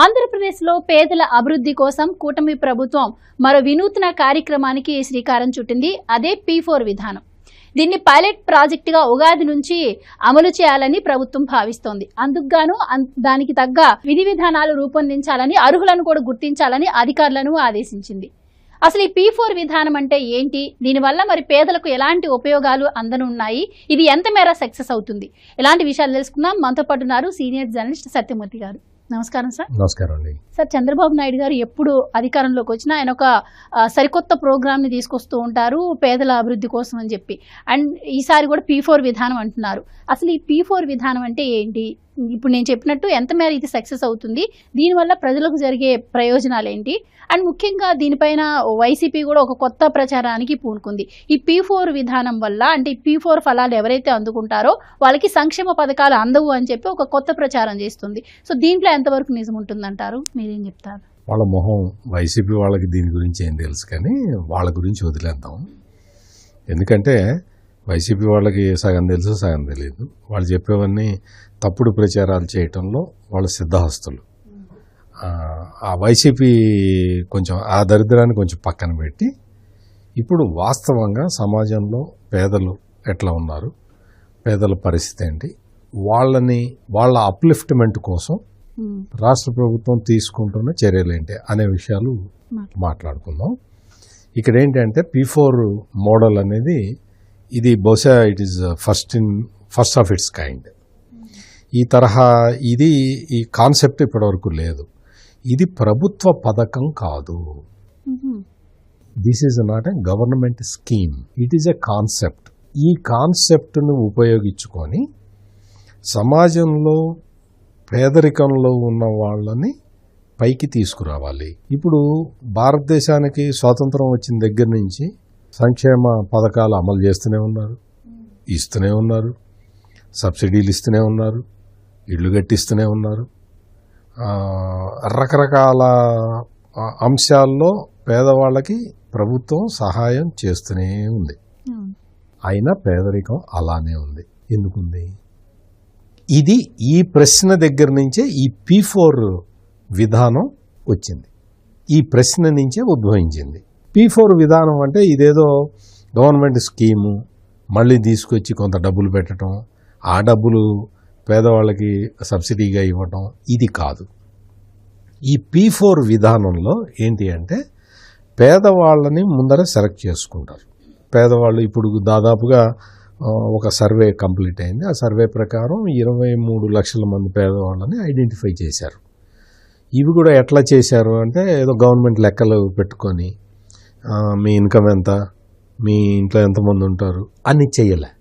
ఆంధ్రప్రదేశ్లో పేదల అభివృద్ధి కోసం కూటమి ప్రభుత్వం మరో వినూత్న కార్యక్రమానికి శ్రీకారం చుట్టింది. అదే పీ ఫోర్ విధానం. దీన్ని పైలట్ ప్రాజెక్టుగా ఉగాది నుంచి అమలు చేయాలని ప్రభుత్వం భావిస్తోంది. అందుకుగాను దానికి తగ్గ విధి విధానాలు రూపొందించాలని అర్హులను కూడా గుర్తించాలని అధికారులను ఆదేశించింది. అసలు ఈ పీ ఫోర్ విధానం అంటే ఏంటి? దీనివల్ల మరి పేదలకు ఎలాంటి ఉపయోగాలు అందనున్నాయి? ఇది ఎంత మేర సక్సెస్ అవుతుంది? ఇలాంటి విషయాలు తెలుసుకుందాం. మనతో పాటున్నారు సీనియర్ జర్నలిస్ట్ సత్యమూర్తి గారు. నమస్కారం సార్. నమస్కారం అండి సార్ చంద్రబాబు నాయుడు గారు ఎప్పుడు అధికారంలోకి వచ్చినా ఆయన ఒక సరికొత్త ప్రోగ్రామ్ని తీసుకొస్తూ ఉంటారు పేదల అభివృద్ధి కోసం అని చెప్పి. అండ్ ఈసారి కూడా పీ ఫోర్ విధానం అంటున్నారు. అసలు ఈ పీ ఫోర్ విధానం అంటే ఏంటి? ఇప్పుడు నేను చెప్పినట్టు ఎంత మేర ఇది సక్సెస్ అవుతుంది దీనివల్ల ప్రజలకు జరిగే ప్రయోజనాలు ఏంటి అండ్ ముఖ్యంగా దీనిపైన వైసీపీ కూడా ఒక కొత్త ప్రచారానికి పూనుకుంది. ఈ పీ ఫోర్ విధానం వల్ల అంటే పీ ఫోర్ ఫలాలు ఎవరైతే అందుకుంటారో వాళ్ళకి సంక్షేమ పథకాలు అందవు అని చెప్పి ఒక కొత్త ప్రచారం చేస్తుంది. సో దీంట్లో ఎంతవరకు నిజం ఉంటుందంటారు? మీరేం చెప్తారు? వాళ్ళ మొహం వైసీపీ వాళ్ళకి దీని గురించి ఏం తెలుసు కానీ వాళ్ళ గురించి వదిలేద్దాం. ఎందుకంటే వైసీపీ వాళ్ళకి సగం తెలుసు సగం తెలియదు వాళ్ళు చెప్పేవన్నీ తప్పుడు ప్రచారాలు చేయటంలో వాళ్ళ సిద్ధహస్తులు. ఆ, వైసీపీ కొంచెం ఆ దరిద్రాన్ని కొంచెం పక్కన పెట్టి ఇప్పుడు వాస్తవంగా సమాజంలో పేదలు ఎట్లా ఉన్నారు? పేదల పరిస్థితి ఏంటి? వాళ్ళని వాళ్ళ అప్లిఫ్ట్మెంట్ కోసం రాష్ట్ర ప్రభుత్వం తీసుకుంటున్న చర్యలు ఏంటి అనే విషయాలు మాట్లాడు. మాట్లాడుకుందాం. ఇక్కడ ఏంటంటే పీ ఫోర్ మోడల్ అనేది ఇది బహుశా it is first in first of its kind ఈ తరహా ఇది ఈ కాన్సెప్ట్ ఇప్పటివరకు లేదు. ఇది ప్రభుత్వ పథకం కాదు. This is not a government scheme it is a concept ఈ కాన్సెప్ట్ను ఉపయోగించుకొని సమాజంలో పేదరికంలో ఉన్న వాళ్ళని పైకి తీసుకురావాలి. ఇప్పుడు భారతదేశానికి స్వాతంత్రం వచ్చిన దగ్గర నుంచి సంక్షేమ పథకాలు అమలు చేస్తూనే ఉన్నారు. ఇస్తూనే ఉన్నారు. సబ్సిడీలు ఇస్తూనే ఉన్నారు. ఇళ్ళు కట్టిస్తూనే ఉన్నారు. రకరకాల అంశాల్లో పేదవాళ్ళకి ప్రభుత్వం సహాయం చేస్తూనే ఉంది. అయినా పేదరికం అలానే ఉంది. ఎందుకుంది? ఇది ఈ ప్రశ్న దగ్గర నుంచే ఈ పీ ఫోర్ విధానం వచ్చింది. ఈ ప్రశ్న నుంచే ఉద్భవించింది. పీ ఫోర్ విధానం అంటే ఇదేదో గవర్నమెంట్ స్కీము మళ్ళీ తీసుకొచ్చి కొంత డబ్బులు పెట్టడం ఆ డబ్బులు పేదవాళ్ళకి సబ్సిడీగా ఇవ్వటం ఇది కాదు. ఈ పీ ఫోర్ విధానంలో ఏంటి అంటే పేదవాళ్ళని ముందర సెలెక్ట్ చేసుకుంటారు. పేదవాళ్ళు ఇప్పుడు దాదాపుగా ఒక సర్వే కంప్లీట్ అయింది. ఆ సర్వే ప్రకారం ఇరవై మూడు లక్షల మంది పేదవాళ్ళని ఐడెంటిఫై చేశారు. ఇవి కూడా ఎట్లా చేశారు అంటే ఏదో గవర్నమెంట్ లెక్కలు పెట్టుకొని మీ ఇన్కమ్ ఎంత? మీ ఇంట్లో ఎంతమంది ఉంటారు? అని చేయలే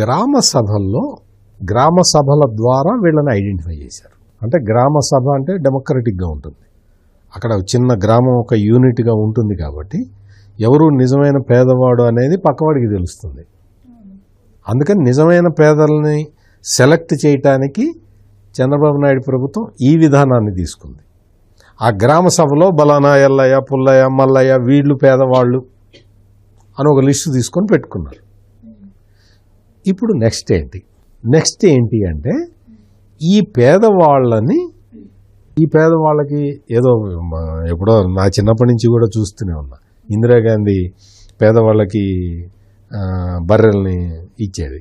గ్రామ సభల్లో గ్రామ సభల ద్వారా వీళ్ళని ఐడెంటిఫై చేశారు. అంటే గ్రామ సభ అంటే డెమోక్రటిక్గా ఉంటుంది. అక్కడ చిన్న గ్రామం ఒక యూనిట్గా ఉంటుంది కాబట్టి ఎవరు నిజమైన పేదవాడు అనేది పక్కవాడికి తెలుస్తుంది. అందుకని నిజమైన పేదల్ని సెలెక్ట్ చేయటానికి చంద్రబాబు నాయుడు ప్రభుత్వం ఈ విధానాన్ని తీసుకుంది. ఆ గ్రామ సభలో బలానా ఎల్లయ్య పుల్లయ్య మల్లయ్య వీళ్ళు పేదవాళ్ళు అని ఒక లిస్టు తీసుకొని పెట్టుకున్నారు. ఇప్పుడు నెక్స్ట్ ఏంటి? నెక్స్ట్ ఏంటి అంటే ఈ పేదవాళ్ళని ఈ పేదవాళ్ళకి ఏదో ఎప్పుడో నా చిన్నప్పటి నుంచి కూడా చూస్తూనే ఉన్నా. ఇందిరాగాంధీ పేదవాళ్ళకి బర్రెల్ని ఇచ్చేది.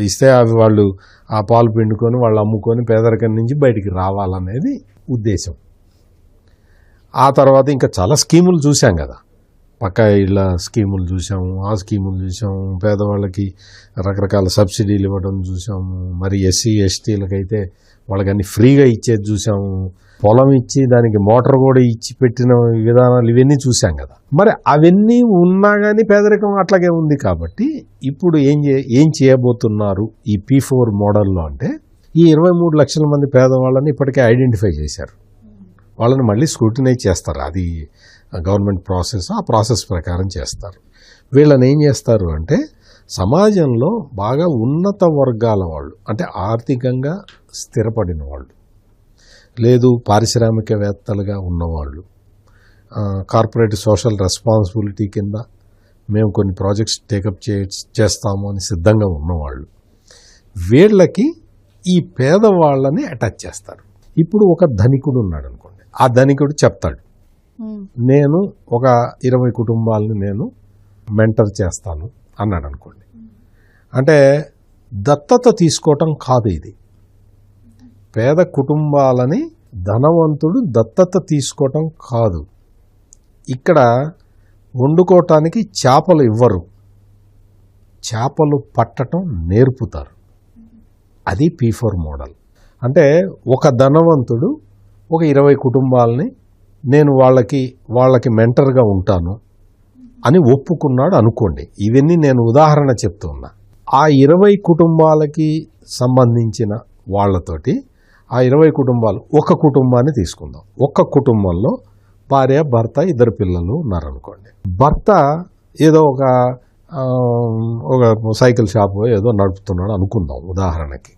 ఇస్తే అవి వాళ్ళు ఆ పాలు పిండుకొని వాళ్ళు అమ్ముకొని పేదరికం నుంచి బయటికి రావాలనేది ఉద్దేశం. ఆ తర్వాత ఇంకా చాలా స్కీములు చూసాం కదా. పక్క ఇళ్ళ స్కీములు చూసాము ఆ స్కీములు చూసాము పేదవాళ్ళకి రకరకాల సబ్సిడీలు ఇవ్వడం చూసాము మరి ఎస్సీ ఎస్టీలకైతే వాళ్ళకి అన్ని ఫ్రీగా ఇచ్చేది చూసాము పొలం ఇచ్చి దానికి మోటార్ కూడా ఇచ్చి పెట్టిన విధానాలు ఇవన్నీ చూసాం కదా. మరి అవన్నీ ఉన్నా కానీ పేదరికం అట్లాగే ఉంది కాబట్టి ఇప్పుడు ఏం చే ఏం చేయబోతున్నారు ఈ పీ ఫోర్ మోడల్లో అంటే ఈ ఇరవై మూడు లక్షల మంది పేదవాళ్ళని ఇప్పటికే ఐడెంటిఫై చేశారు. వాళ్ళని మళ్ళీ స్క్రూటినైజ్ చేస్తారు. అది గవర్నమెంట్ ప్రాసెస్ ఆ ప్రాసెస్ ప్రకారం చేస్తారు. వీళ్ళని ఏం చేస్తారు అంటే సమాజంలో బాగా ఉన్నత వర్గాల వాళ్ళు అంటే ఆర్థికంగా స్థిరపడిన వాళ్ళు లేదు పారిశ్రామికవేత్తలుగా ఉన్నవాళ్ళు కార్పొరేట్ సోషల్ రెస్పాన్సిబిలిటీ కింద మేము కొన్ని ప్రాజెక్ట్స్ టేకప్ చే చేస్తాము అని సిద్ధంగా ఉన్నవాళ్ళు వీళ్ళకి ఈ పేదవాళ్ళని అటాచ్ చేస్తారు. ఇప్పుడు ఒక ధనికుడు ఉన్నాడు అనుకోండి. ఆ ధనికుడు చెప్తాడు నేను ఒక ఇరవై కుటుంబాలని నేను మెంటర్ చేస్తాను అన్నాడు అనుకోండి. అంటే దత్తత తీసుకోవటం కాదు ఇది. పేద కుటుంబాలని ధనవంతుడు దత్తత తీసుకోవటం కాదు. ఇక్కడ వండుకోవటానికి చేపలు ఇవ్వరు. చేపలు పట్టటం నేర్పుతారు. అది పీ ఫోర్ మోడల్. అంటే ఒక ధనవంతుడు ఒక ఇరవై కుటుంబాలని నేను వాళ్ళకి వాళ్ళకి మెంటర్గా ఉంటాను అని ఒప్పుకున్నాడు అనుకోండి. ఇవన్నీ నేను ఉదాహరణ చెప్తున్నా. ఆ ఇరవై కుటుంబాలకి సంబంధించిన వాళ్ళతోటి ఆ ఇరవై కుటుంబాలు ఒక కుటుంబాన్ని తీసుకుందాం. ఒక్క కుటుంబంలో భార్య భర్త ఇద్దరు పిల్లలు ఉన్నారనుకోండి. భర్త ఏదో ఒక ఒక సైకిల్ షాప్ ఏదో నడుపుతున్నాడు అనుకుందాం ఉదాహరణకి.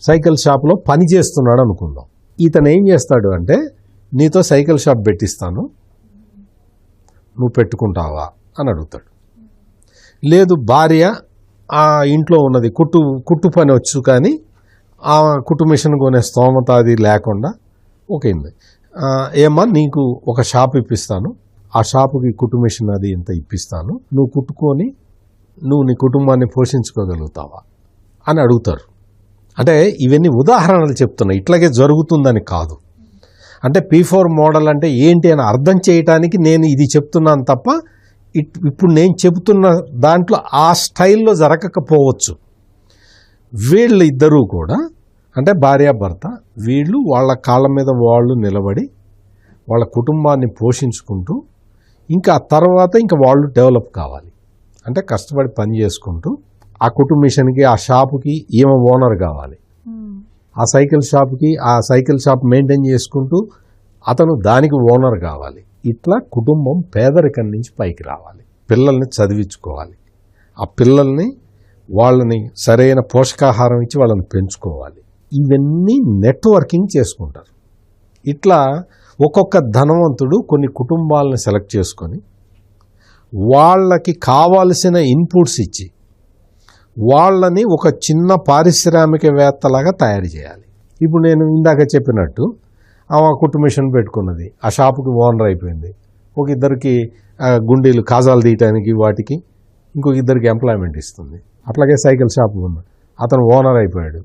సైకిల్ షాప్లో పని చేస్తున్నాడు అనుకుందాం. ఇతను ఏం చేస్తాడు అంటే నీతో సైకిల్ షాప్ పెట్టిస్తాను నువ్వు పెట్టుకుంటావా అని అడుగుతాడు. లేదు భార్య ఆ ఇంట్లో ఉన్నది కుట్టు కుట్టు పని వచ్చు కానీ ఆ కుట్టు మిషన్ కొనే స్తోమత అది లేకుండా ఒకేంది ఏమా నీకు ఒక షాప్ ఇప్పిస్తాను. ఆ షాపుకి కుట్టు మిషన్ అది ఇంత ఇప్పిస్తాను. నువ్వు కుట్టుకొని నువ్వు నీ కుటుంబాన్ని పోషించుకోగలుగుతావా? అని అడుగుతారు. అంటే ఇవన్నీ ఉదాహరణలు చెప్తున్నాయి ఇట్లాగే జరుగుతుందని కాదు. అంటే పీ ఫోర్ మోడల్ అంటే ఏంటి అని అర్థం చేయటానికి నేను ఇది చెప్తున్నాను తప్ప ఇట్- ఇప్పుడు నేను చెబుతున్న దాంట్లో ఆ స్టైల్లో జరగకపోవచ్చు. వీళ్ళు ఇద్దరూ కూడా అంటే భార్యాభర్త వీళ్ళు వాళ్ళ కాళ్ళ మీద వాళ్ళు నిలబడి వాళ్ళ కుటుంబాన్ని పోషించుకుంటూ ఇంకా తర్వాత ఇంకా వాళ్ళు డెవలప్ కావాలి. అంటే కష్టపడి పని చేసుకుంటూ ఆ కుటుంబ మిషన్కి ఆ షాపుకి ఈమె ఓనర్ కావాలి. ఆ సైకిల్ షాప్కి ఆ సైకిల్ షాప్ మెయింటైన్ చేసుకుంటూ అతను దానికి ఓనర్ కావాలి. ఇట్లా కుటుంబం పేదరికం నుంచి పైకి రావాలి. పిల్లల్ని చదివించుకోవాలి. ఆ పిల్లల్ని వాళ్ళని సరైన పోషకాహారం ఇచ్చి వాళ్ళని పెంచుకోవాలి. ఇవన్నీ నెట్వర్కింగ్ చేసుకుంటారు. ఇట్లా ఒక్కొక్క ధనవంతుడు కొన్ని కుటుంబాలను సెలెక్ట్ చేసుకొని వాళ్ళకి కావాల్సిన ఇన్పుట్స్ ఇచ్చి వాళ్ళని ఒక చిన్న పారిశ్రామికవేత్తలాగా తయారు చేయాలి. ఇప్పుడు నేను ఇందాక చెప్పినట్టు ఆమె కుటుంబిషన్ మిషన్ పెట్టుకున్నది ఆ షాపుకి ఓనర్ అయిపోయింది. ఒక ఇద్దరికి గుండీలు కాజాలు తీయటానికి వాటికి ఇంకొక ఇద్దరికి ఎంప్లాయ్మెంట్ ఇస్తుంది. అట్లాగే సైకిల్ షాప్ ఉంది. అతను ఓనర్ అయిపోయాడు.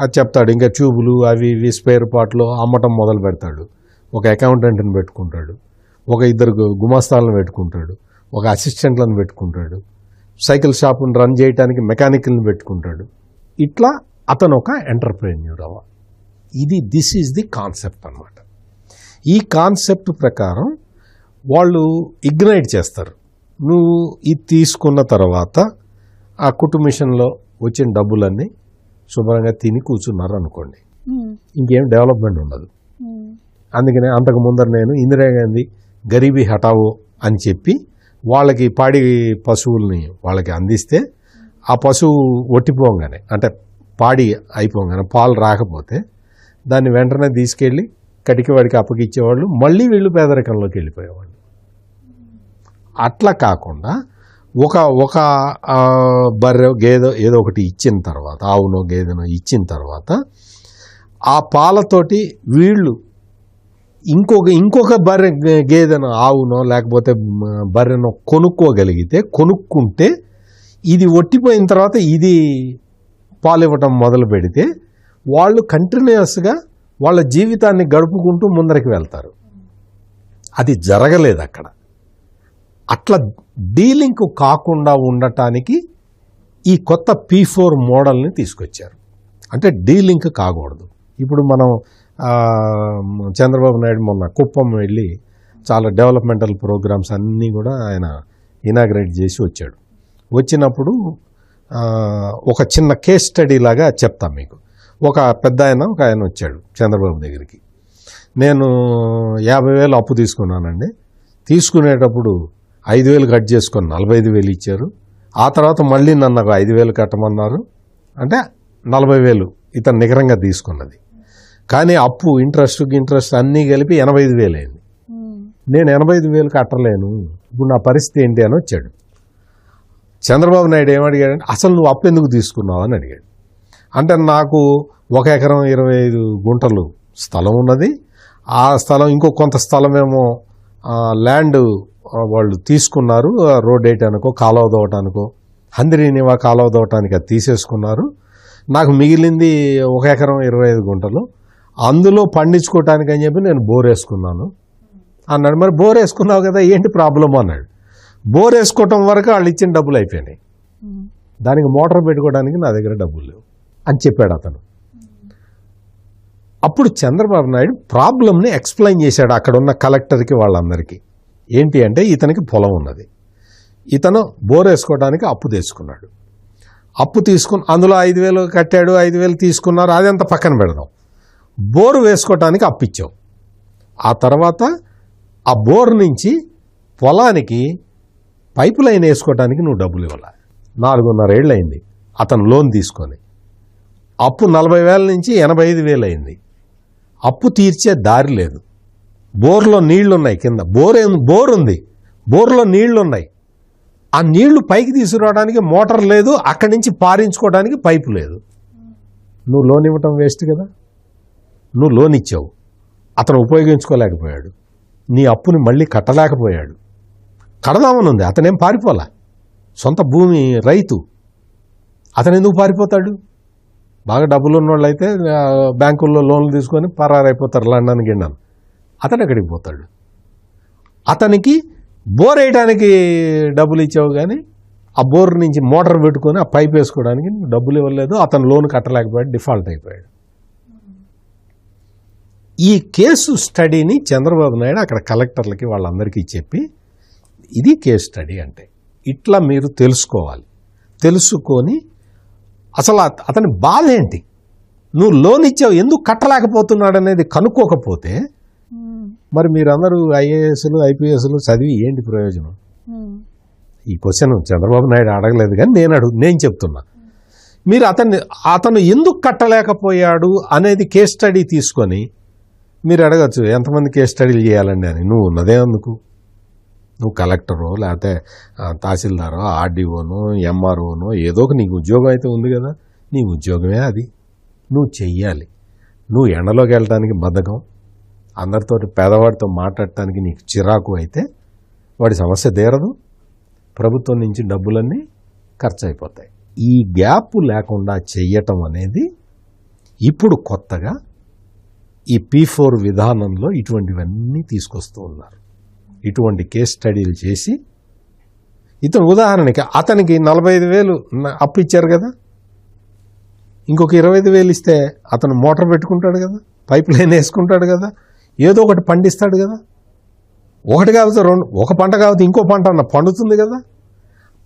అది చెప్తాడు ఇంకా ట్యూబులు అవి ఇవి స్పేర్ పార్ట్లు అమ్మటం మొదలు పెడతాడు. ఒక అకౌంటెంట్ని పెట్టుకుంటాడు. ఒక ఇద్దరు గు- గుమాస్తాలను పెట్టుకుంటాడు. ఒక అసిస్టెంట్లను పెట్టుకుంటాడు. సైకిల్ షాప్ని రన్ చేయడానికి మెకానికల్ని పెట్టుకుంటాడు. ఇట్లా అతను ఒక ఎంటర్ప్రెన్యూర్ అవ్వాలి ఇది దిస్ ఈజ్ ది కాన్సెప్ట్ అన్నమాట. ఈ కాన్సెప్ట్ ప్రకారం వాళ్ళు ఇగ్నైట్ చేస్తారు. నువ్వు ఇది తీసుకున్న తర్వాత ఆ కుటుంబ మిషన్లో వచ్చిన డబ్బులన్నీ శుభ్రంగా తిని కూర్చున్నారు అనుకోండి ఉమ్, ఇంకేం డెవలప్మెంట్ ఉండదు. ఉమ్, అందుకనే అంతకు ముందర నేను ఇందిరాగాంధీ గరీబీ హటావో అని చెప్పి వాళ్ళకి పాడి పశువుల్ని వాళ్ళకి అందిస్తే ఆ పశువు ఒట్టిపోగానే అంటే పాడి అయిపోగానే పాలు రాకపోతే దాన్ని వెంటనే తీసుకెళ్ళి కటికి వాడికి అప్పగిచ్చేవాళ్ళు మళ్ళీ వీళ్ళు పేదరికంలోకి వెళ్ళిపోయేవాళ్ళు. అట్లా కాకుండా ఒక ఒక బర్రె గేదె ఏదో ఒకటి ఇచ్చిన తర్వాత ఆవునో గేదెనో ఇచ్చిన తర్వాత ఆ పాలతోటి వీళ్ళు ఇంకొక ఇంకొక బర్రె గేదెను ఆవునో లేకపోతే బర్రెనో కొనుక్కోగలిగితే కొనుక్కుంటే ఇది ఒట్టిపోయిన తర్వాత ఇది పాలు ఇవ్వటం మొదలు పెడితే వాళ్ళు కంటిన్యూస్గా వాళ్ళ జీవితాన్ని గడుపుకుంటూ ముందరికి వెళ్తారు. అది జరగలేదు అక్కడ. అట్లా డీలింక్ కాకుండా ఉండటానికి ఈ కొత్త పీ ఫోర్ మోడల్ని తీసుకొచ్చారు. అంటే డీలింక్ కాకూడదు. ఇప్పుడు మనం చంద్రబాబు నాయుడు మొన్న కుప్పం వెళ్ళి చాలా డెవలప్మెంటల్ ప్రోగ్రామ్స్ అన్నీ కూడా ఆయన ఇనాగ్రేట్ చేసి వచ్చాడు. వచ్చినప్పుడు ఒక చిన్న కేస్ స్టడీ లాగా చెప్తాం మీకు. ఒక పెద్ద ఆయన ఒక ఆయన వచ్చాడు చంద్రబాబు దగ్గరికి. నేను యాభై వేలు అప్పు తీసుకున్నానండి. తీసుకునేటప్పుడు ఐదు వేలు కట్ చేసుకొని నలభై ఐదు వేలు ఇచ్చారు. ఆ తర్వాత మళ్ళీ నన్ను ఒక ఐదు వేలు కట్టమన్నారు. అంటే నలభై వేలు ఇతను నిగరంగా తీసుకున్నది. కానీ అప్పు ఇంట్రెస్ట్ ఇంట్రెస్ట్ అన్నీ కలిపి ఎనభై ఐదు వేలు అయింది ఉమ్, నేను ఎనభై ఐదు వేలు కట్టలేను. ఇప్పుడు నా పరిస్థితి ఏంటి అని వచ్చాడు. చంద్రబాబు నాయుడు ఏమడిగాడంటే అసలు నువ్వు అప్పు ఎందుకు తీసుకున్నావు? అని అడిగాడు. అంటే నాకు ఒక ఎకరం ఇరవై ఐదు గుంటలు స్థలం ఉన్నది. ఆ స్థలం ఇంకో కొంత స్థలమేమో ల్యాండ్ వాళ్ళు తీసుకున్నారు. రోడ్ వేయటానికో కాలువ దోవటానికో హందిరీనివా కాలువ దోవటానికి అది తీసేసుకున్నారు. నాకు మిగిలింది ఒక ఎకరం ఇరవై ఐదు గుంటలు. అందులో పండించుకోవటానికి అని చెప్పి నేను బోర్ వేసుకున్నాను అన్నాడు మరి బోర్ వేసుకున్నావు కదా ఏంటి ప్రాబ్లం అన్నాడు. బోర్ వేసుకోవటం వరకు వాళ్ళు ఇచ్చిన డబ్బులు అయిపోయినాయి. దానికి మోటార్ పెట్టుకోవడానికి నా దగ్గర డబ్బులు లేవు అని చెప్పాడు అతను. అప్పుడు చంద్రబాబు నాయుడు ప్రాబ్లమ్ని ఎక్స్ప్లెయిన్ చేశాడు అక్కడ ఉన్న కలెక్టర్కి వాళ్ళందరికీ. ఏంటి అంటే ఇతనికి పొలం ఉన్నది. ఇతను బోర్ వేసుకోవడానికి అప్పు తెచ్చుకున్నాడు అప్పు తీసుకుని అందులో ఐదు వేలు కట్టాడు ఐదు వేలు తీసుకున్నారు అదంతా పక్కన పెడదాం. బోరు వేసుకోవటానికి అప్పిచ్చావు. ఆ తర్వాత ఆ బోర్ నుంచి పొలానికి పైపు లైన్ వేసుకోవడానికి నువ్వు డబ్బులు ఇవ్వాలి. నాలుగున్నర ఏళ్ళు అయింది అతను లోన్ తీసుకొని. అప్పు నలభై వేల నుంచి ఎనభై ఐదు వేలు అయింది. అప్పు తీర్చే దారి లేదు. బోర్లో నీళ్ళున్నాయి కింద. బోర్ బోర్ ఉంది. బోర్లో నీళ్ళున్నాయి. ఆ నీళ్ళు పైకి తీసుకురావడానికి మోటార్ లేదు. అక్కడి నుంచి పారించుకోవడానికి పైపు లేదు. నువ్వు లోన్ ఇవ్వటం వేస్ట్ కదా? నువ్వు లోన్ ఇచ్చావు. అతను ఉపయోగించుకోలేకపోయాడు. నీ అప్పుని మళ్ళీ కట్టలేకపోయాడు. కడదామని ఉంది అతనేం పారిపోలా? సొంత భూమి రైతు. అతను ఎందుకు పారిపోతాడు? బాగా డబ్బులు ఉన్నవాళ్ళు అయితే బ్యాంకుల్లో లోన్లు తీసుకొని పరారైపోతారు లండన్ గిండన్ అతను ఎక్కడికి పోతాడు? అతనికి బోర్ వేయడానికి డబ్బులు ఇచ్చావు కానీ ఆ బోర్ నుంచి మోటార్ పెట్టుకొని ఆ పైప్ వేసుకోవడానికి నువ్వు డబ్బులు ఇవ్వలేదు. అతను లోన్ కట్టలేకపోయాడు డిఫాల్ట్ అయిపోయాడు. ఈ కేసు స్టడీని చంద్రబాబు నాయుడు అక్కడ కలెక్టర్లకి వాళ్ళందరికీ చెప్పి ఇది కేసు స్టడీ అంటే ఇట్లా మీరు తెలుసుకోవాలి. తెలుసుకొని అసలు అతని బాధ ఏంటి? నువ్వు లోన్ ఇచ్చావు ఎందుకు కట్టలేకపోతున్నాడు అనేది కనుక్కోకపోతే మరి మీరందరూ ఐఏఎస్లు ఐపీఎస్లు చదివి ఏంటి ప్రయోజనం? ఈ క్వశ్చన్ చంద్రబాబు నాయుడు అడగలేదు కానీ నేను అడుగు నేను చెప్తున్నా. మీరు అతన్ని అతను ఎందుకు కట్టలేకపోయాడు అనేది కేస్ స్టడీ తీసుకొని మీరు అడగచ్చు ఎంతమంది కేస్ స్టడీలు చేయాలండి? అని. నువ్వు ఉన్నదే అందుకు. నువ్వు కలెక్టరో లేకపోతే తహసీల్దారో ఆర్డీఓనో ఎంఆర్ఓనో ఏదో ఒక నీకు ఉద్యోగం అయితే ఉంది కదా. నీ ఉద్యోగమే అది. నువ్వు చెయ్యాలి. నువ్వు ఎండలోకి వెళ్ళడానికి బద్ధకం. అందరితోటి పేదవాడితో మాట్లాడటానికి నీకు చిరాకు అయితే వాడి సమస్య తీరదు. ప్రభుత్వం నుంచి డబ్బులన్నీ ఖర్చు అయిపోతాయి ఈ గ్యాప్ లేకుండా చెయ్యటం అనేది ఇప్పుడు కొత్తగా ఈ పీ ఫోర్ విధానంలో ఇటువంటివన్నీ తీసుకొస్తూ ఉన్నారు. ఇటువంటి కేస్ స్టడీలు చేసి ఇతను ఉదాహరణకి అతనికి నలభై ఐదు వేలు అప్పు ఇచ్చారు కదా. ఇంకొక ఇరవై ఐదు వేలు ఇస్తే అతను మోటార్ పెట్టుకుంటాడు కదా పైప్ లైన్ వేసుకుంటాడు కదా ఏదో ఒకటి పండిస్తాడు కదా. ఒకటి కాకపోతే రెండు ఒక పంట కాకపోతే ఇంకో పంట అన్న పండుతుంది కదా.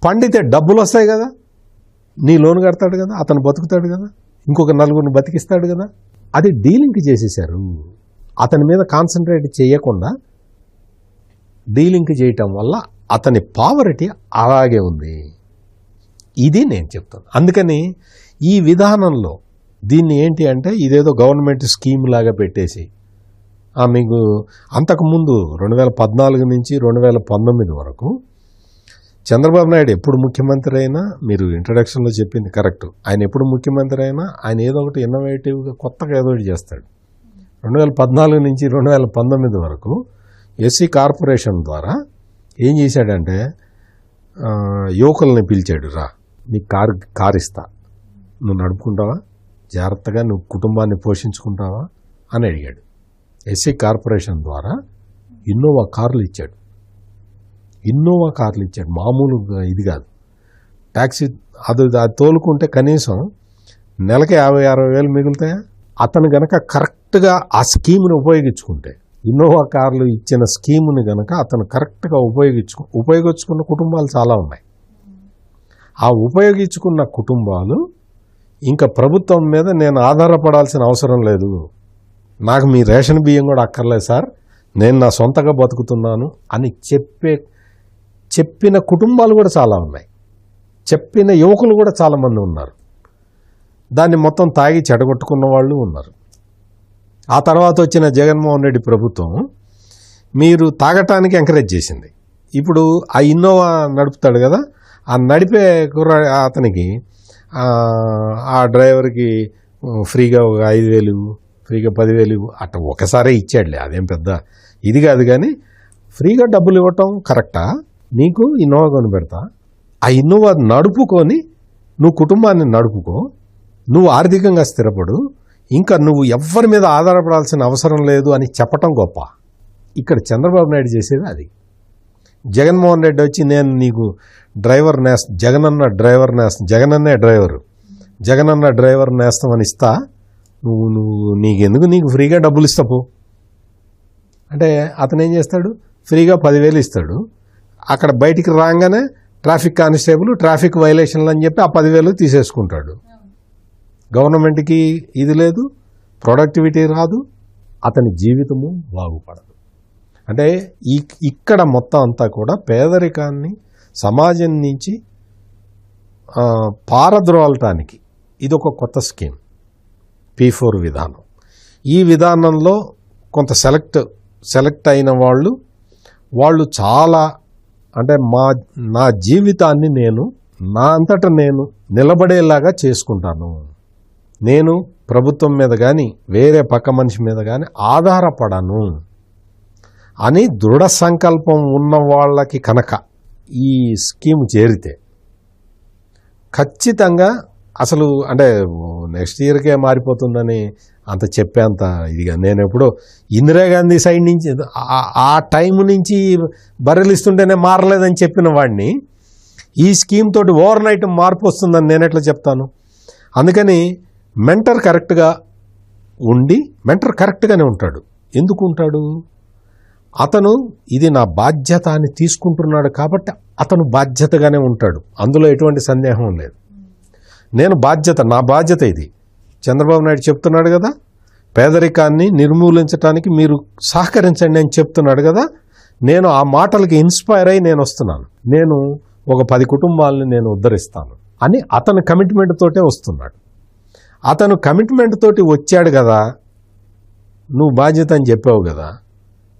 పండితే డబ్బులు వస్తాయి కదా. నీ లోన్ కడతాడు కదా అతను బతుకుతాడు కదా. ఇంకొక నలుగురిని బతికిస్తాడు కదా. అది డీలింగ్ చేసేసారు అతని మీద కాన్సన్ట్రేట్ చేయకుండా డీలింక్ చేయటం వల్ల అతని పావర్టీ అలాగే ఉంది. ఇది నేను చెప్తాను. అందుకని ఈ విధానంలో దీన్ని ఏంటి అంటే ఇదేదో గవర్నమెంట్ స్కీమ్ లాగా పెట్టేసి మీకు అంతకుముందు రెండు వేల పద్నాలుగు నుంచి రెండు వేల పంతొమ్మిది వరకు చంద్రబాబు నాయుడు ఎప్పుడు ముఖ్యమంత్రి అయినా మీరు ఇంట్రడక్షన్లో చెప్పింది కరెక్ట్. ఆయన ఎప్పుడు ముఖ్యమంత్రి అయినా ఆయన ఏదో ఒకటి ఇన్నోవేటివ్గా కొత్తగా ఏదో ఒకటి చేస్తాడు. రెండు వేల పద్నాలుగు నుంచి రెండు వేల పంతొమ్మిది వరకు ఎస్సీ కార్పొరేషన్ ద్వారా ఏం చేశాడంటే యువకుల్ని పిలిచాడు రా నీకు కారు కారు ఇస్తా. నువ్వు నడుపుకుంటావా? జాగ్రత్తగా నువ్వు కుటుంబాన్ని పోషించుకుంటావా? అని అడిగాడు. ఎస్సీ కార్పొరేషన్ ద్వారా ఇన్నోవా కార్లు ఇచ్చాడు. ఇన్నోవా కార్లు ఇచ్చాడు. మామూలు ఇది కాదు. ట్యాక్సీ అది అది తోలుకుంటే కనీసం నెలకి యాభై అరవై వేలు మిగులుతాయా? అతను గనక కరెక్ట్గా ఆ స్కీమ్ని ఉపయోగించుకుంటే ఇన్నోవా కార్లు ఇచ్చిన స్కీమ్ని గనక అతను కరెక్ట్గా ఉపయోగించు ఉపయోగించుకున్న కుటుంబాలు చాలా ఉన్నాయి. ఆ ఉపయోగించుకున్న కుటుంబాలు ఇంకా ప్రభుత్వం మీద నేను ఆధారపడాల్సిన అవసరం లేదు. నాకు మీ రేషన్ బియ్యం కూడా అక్కర్లేదు సార్. నేను నా సొంతగా బతుకుతున్నాను అని చెప్పే చెప్పిన కుటుంబాలు కూడా చాలా ఉన్నాయి. చెప్పిన యువకులు కూడా చాలామంది ఉన్నారు. దాన్ని మొత్తం తాగి చెడగొట్టుకున్న వాళ్ళు ఉన్నారు. ఆ తర్వాత వచ్చిన జగన్మోహన్ రెడ్డి ప్రభుత్వం మీరు తాగటానికి ఎంకరేజ్ చేసింది. ఇప్పుడు ఆ ఇన్నోవా నడుపుతాడు కదా ఆ నడిపే కుర్ర అతనికి ఆ, డ్రైవర్కి ఫ్రీగా ఒక ఐదు వేలు ఫ్రీగా పదివేలు అట్ట ఒకసారే ఇచ్చాడులే అదేం పెద్ద ఇది కాదు కానీ ఫ్రీగా డబ్బులు ఇవ్వటం కరెక్టా? నీకు ఇన్నోవా కొని పెడతా. ఆ ఇన్నోవా నడుపుకొని నువ్వు కుటుంబాన్ని నడుపుకో. నువ్వు ఆర్థికంగా స్థిరపడు. ఇంకా నువ్వు ఎవ్వరి మీద ఆధారపడాల్సిన అవసరం లేదు అని చెప్పటం గొప్ప. ఇక్కడ చంద్రబాబు నాయుడు చేసేది అది. జగన్మోహన్ రెడ్డి వచ్చి నేను నీకు డ్రైవర్ నేస్త జగనన్న డ్రైవర్ నేస్తం జగనన్నే డ్రైవరు. జగనన్న డ్రైవర్ నేస్తం అని ఇస్తా. నువ్వు నువ్వు నీకెందుకు నీకు ఫ్రీగా డబ్బులు ఇస్తాపో అంటే అతను ఏం చేస్తాడు? ఫ్రీగా పదివేలు ఇస్తాడు. అక్కడ బయటికి రాగానే ట్రాఫిక్ కానిస్టేబుల్ ట్రాఫిక్ వైలేషన్లు అని చెప్పి ఆ పదివేలు తీసేసుకుంటాడు. గవర్నమెంట్కి ఇది లేదు ప్రొడక్టివిటీ రాదు అతని జీవితము బాగుపడదు. అంటే ఈ ఇక్కడ మొత్తం అంతా కూడా పేదరికాన్ని సమాజం నుంచి పారద్రోలటానికి ఇది ఒక కొత్త స్కీమ్ పీ ఫోర్ విధానం. ఈ విధానంలో కొంత సెలెక్ట్ సెలెక్ట్ అయిన వాళ్ళు వాళ్ళు చాలా అంటే మా నా జీవితాన్ని నేను నా అంతటా నేను నిలబడేలాగా చేసుకుంటాను. నేను ప్రభుత్వం మీద కానీ వేరే పక్క మనిషి మీద కానీ ఆధారపడను. అని దృఢ సంకల్పం ఉన్న వాళ్ళకి కనుక ఈ స్కీమ్ చేరితే ఖచ్చితంగా అసలు అంటే నెక్స్ట్ ఇయర్కే మారిపోతుందని అంత చెప్పేంత ఇదిగా. నేను ఎప్పుడో ఇందిరాగాంధీ సైడ్ నుంచి ఆ- ఆ టైం నుంచి బర్రెలిస్తుంటేనే మారలేదని చెప్పిన వాడిని ఈ స్కీమ్ తోటి ఓవర్ నైట్ మార్పు వస్తుందని నేను ఎట్లా చెప్తాను? అందుకని మెంటర్ కరెక్ట్గా ఉండి మెంటర్ కరెక్ట్గానే ఉంటాడు. ఎందుకు ఉంటాడు? అతను ఇది నా బాధ్యత అని తీసుకుంటున్నాడు కాబట్టి అతను బాధ్యతగానే ఉంటాడు. అందులో ఎటువంటి సందేహం లేదు. నేను బాధ్యత నా బాధ్యత ఇది. చంద్రబాబు నాయుడు చెప్తున్నాడు కదా పేదరికాన్ని నిర్మూలించడానికి మీరు సహకరించండి అని చెప్తున్నాడు కదా నేను ఆ మాటలకి ఇన్స్పైర్ అయి నేను వస్తున్నాను. నేను ఒక పది కుటుంబాలని నేను ఉద్ధరిస్తాను అని అతను కమిట్మెంట్ తోటే వస్తున్నాడు. అతను కమిట్మెంట్ తోటి వచ్చాడు కదా నువ్వు బాధ్యత అని చెప్పావు కదా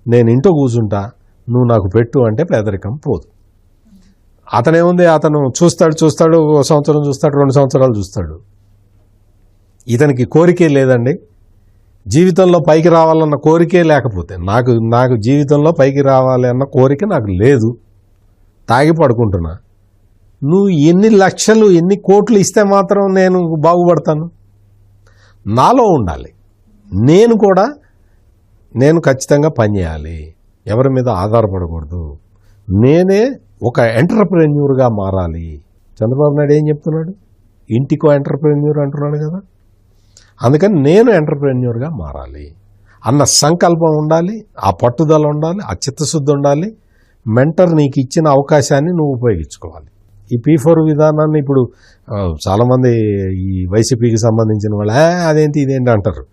నేను ఇంట్లో కూర్చుంటా నువ్వు నాకు పెట్టు అంటే పేదరికం పోదు. అతనేముంది అతను చూస్తాడు చూస్తాడు ఒక సంవత్సరం చూస్తాడు రెండు సంవత్సరాలు చూస్తాడు. ఇతనికి కోరికే లేదండి. జీవితంలో పైకి రావాలన్న కోరికే లేకపోతే నాకు నాకు జీవితంలో పైకి రావాలి అన్న కోరిక నాకు లేదు. తాగి పడుకుంటున్నా. నువ్వు ఎన్ని లక్షలు ఎన్ని కోట్లు ఇస్తే మాత్రం నేను బాగుపడతాను? నాలో ఉండాలి. నేను కూడా నేను ఖచ్చితంగా పనిచేయాలి. ఎవరి మీద ఆధారపడకూడదు. నేనే ఒక ఎంటర్ప్రెన్యూర్గా మారాలి. చంద్రబాబు నాయుడు ఏం చెప్తున్నాడు? ఇంటికో ఎంటర్ప్రెన్యూర్ అంటున్నాడు కదా. అందుకని నేను ఎంటర్ప్రెన్యూర్గా మారాలి. అన్న సంకల్పం ఉండాలి ఆ పట్టుదల ఉండాలి ఆ చిత్తశుద్ధి ఉండాలి. మెంటర్ నీకు ఇచ్చిన అవకాశాన్ని నువ్వు ఉపయోగించుకోవాలి. ఈ పీ ఫోర్ విధానాన్ని ఇప్పుడు చాలామంది ఈ వైసీపీకి సంబంధించిన వాళ్ళు అదేంటి ఇదేంటి అంటారు.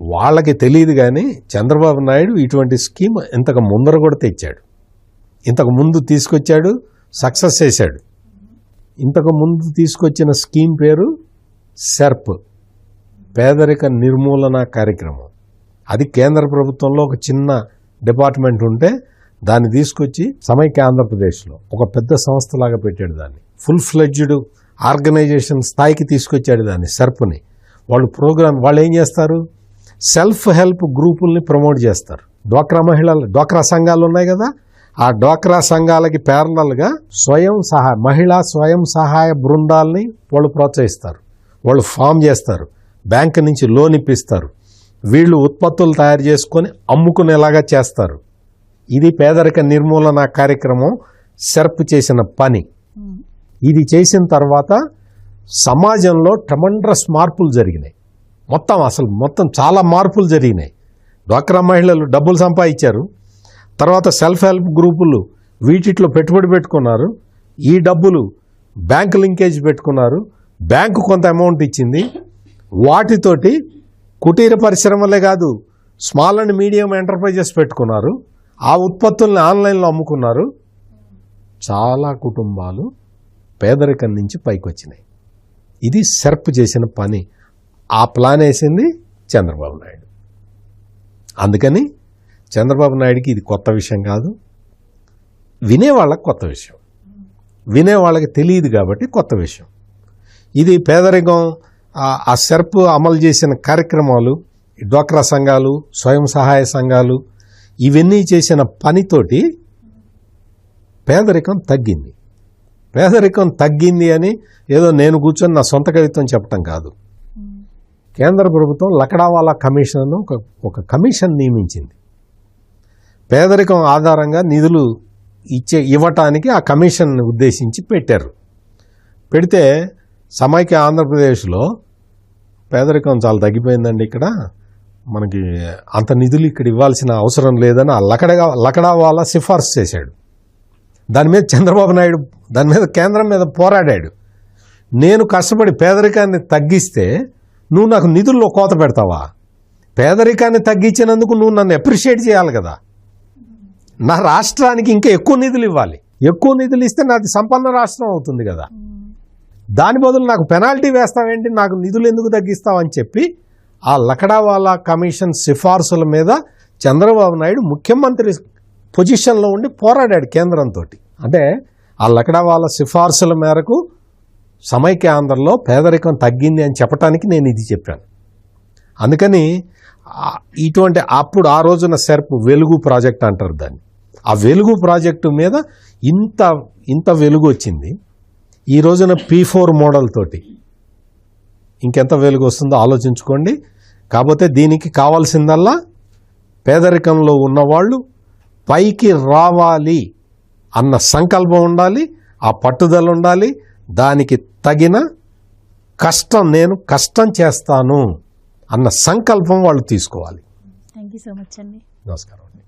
వాళ్ళకి తెలియదు కానీ చంద్రబాబు నాయుడు ఇటువంటి స్కీమ్ ఇంతకు ముందర కూడా తెచ్చాడు. ఇంతకు ముందు తీసుకొచ్చాడు సక్సెస్ చేశాడు. ఇంతకు ముందు తీసుకొచ్చిన స్కీమ్ పేరు సెర్ప్ పేదరిక నిర్మూలన కార్యక్రమం. అది కేంద్ర ప్రభుత్వంలో ఒక చిన్న డిపార్ట్మెంట్ ఉంటే దాన్ని తీసుకొచ్చి సమైక్య ఆంధ్రప్రదేశ్లో ఒక పెద్ద సంస్థలాగా పెట్టాడు దాన్ని. ఫుల్ ఫ్లెడ్జ్డ్ ఆర్గనైజేషన్ స్థాయికి తీసుకొచ్చాడు దాన్ని సెర్ప్ని. వాళ్ళు ప్రోగ్రామ్ వాళ్ళు ఏం చేస్తారు? సెల్ఫ్ హెల్ప్ గ్రూపుల్ని ప్రమోట్ చేస్తారు. డ్వాక్రా మహిళలు డ్వాక్రా సంఘాలు ఉన్నాయి కదా? ఆ డ్వాక్రా సంఘాలకి ప్యారలల్గా స్వయం సహాయ మహిళా స్వయం సహాయ బృందాల్ని వాళ్ళు ప్రోత్సహిస్తారు. వాళ్ళు ఫామ్ చేస్తారు. బ్యాంకు నుంచి లోన్ ఇప్పిస్తారు. వీళ్ళు ఉత్పత్తులు తయారు చేసుకొని అమ్ముకునేలాగా చేస్తారు. ఇది పేదరిక నిర్మూలన కార్యక్రమం సెర్ప్ చేసిన పని. ఇది చేసిన తర్వాత సమాజంలో ట్రమండ్రస్ మార్పులు జరిగినాయి. మొత్తం అసలు మొత్తం చాలా మార్పులు జరిగినాయి. డ్వాక్రా మహిళలు డబ్బులు సంపాదించారు. తర్వాత సెల్ఫ్ హెల్ప్ గ్రూపులు వీటిట్లో పెట్టుబడి పెట్టుకున్నారు. ఈ డబ్బులు బ్యాంక్ లింకేజ్ పెట్టుకున్నారు. బ్యాంకు కొంత అమౌంట్ ఇచ్చింది. వాటితోటి కుటీర పరిశ్రమలే కాదు స్మాల్ అండ్ మీడియం ఎంటర్ప్రైజెస్ పెట్టుకున్నారు. ఆ ఉత్పత్తుల్ని ఆన్లైన్లో అమ్ముకున్నారు. చాలా కుటుంబాలు పేదరికం నుంచి పైకి వచ్చినాయి ఇది సెర్ప్ చేసిన పని. ఆ ప్లాన్ వేసింది చంద్రబాబు నాయుడు. అందుకని చంద్రబాబు నాయుడికి ఇది కొత్త విషయం కాదు. వినేవాళ్ళకి కొత్త విషయం. వినేవాళ్ళకి తెలియదు కాబట్టి కొత్త విషయం. ఇది పేదరికం ఆ- సెర్ప్ అమలు చేసిన కార్యక్రమాలు డ్వాక్రా సంఘాలు స్వయం సహాయ సంఘాలు ఇవన్నీ చేసిన పనితోటి పేదరికం తగ్గింది. పేదరికం తగ్గింది అని ఏదో నేను కూర్చొని నా సొంత కవిత్వం చెప్పటం కాదు. కేంద్ర ప్రభుత్వం లకడావాలా కమిషన్ ఒక ఒక కమిషన్ నియమించింది. పేదరికం ఆధారంగా నిధులు ఇచ్చే ఇవ్వటానికి ఆ కమిషన్ ఉద్దేశించి పెట్టారు. పెడితే సమైక్య ఆంధ్రప్రదేశ్లో పేదరికం చాలా తగ్గిపోయిందండి ఇక్కడ. మనకి అంత నిధులు ఇక్కడ ఇవ్వాల్సిన అవసరం లేదని ఆ లకడగా లకడా వాళ్ళ సిఫార్సు చేశాడు. దాని మీద చంద్రబాబు నాయుడు దాని మీద కేంద్రం మీద పోరాడాడు. నేను కష్టపడి పేదరికాన్ని తగ్గిస్తే నువ్వు నాకు నిధుల్లో కోత పెడతావా? పేదరికాన్ని తగ్గించినందుకు నువ్వు నన్ను అప్రిషియేట్ చేయాలి కదా. నా రాష్ట్రానికి ఇంకా ఎక్కువ నిధులు ఇవ్వాలి. ఎక్కువ నిధులు ఇస్తే నాది సంపన్న రాష్ట్రం అవుతుంది కదా. దాని బదులు నాకు పెనాల్టీ వేస్తావేంటి? నాకు నిధులు ఎందుకు తగ్గిస్తావని చెప్పి ఆ లకడావాలా కమిషన్ సిఫార్సుల మీద చంద్రబాబు నాయుడు ముఖ్యమంత్రి పొజిషన్లో ఉండి పోరాడాడు కేంద్రంతో అంటే ఆ లకడావాలా సిఫార్సుల మేరకు సమైక్య ఆంధ్రలో పేదరికం తగ్గింది అని చెప్పడానికి నేను ఇది చెప్పాను. అందుకని ఇటువంటి అప్పుడు ఆ రోజున సెర్ప్ వెలుగు ప్రాజెక్ట్ అంటారు దాన్ని. ఆ వెలుగు ప్రాజెక్టు మీద ఇంత ఇంత వెలుగు వచ్చింది. ఈ రోజున పీ ఫోర్ మోడల్ తోటి ఇంకెంత వెలుగు వస్తుందో ఆలోచించుకోండి. కాకపోతే దీనికి కావాల్సిందల్లా పేదరికంలో ఉన్నవాళ్ళు పైకి రావాలి అన్న సంకల్పం ఉండాలి ఆ పట్టుదల ఉండాలి. దానికి తగిన కష్టం నేను కష్టం చేస్తాను అన్న సంకల్పం వాళ్ళు తీసుకోవాలి. థ్యాంక్ యూ సో మచ్ అండి నమస్కారం అండి.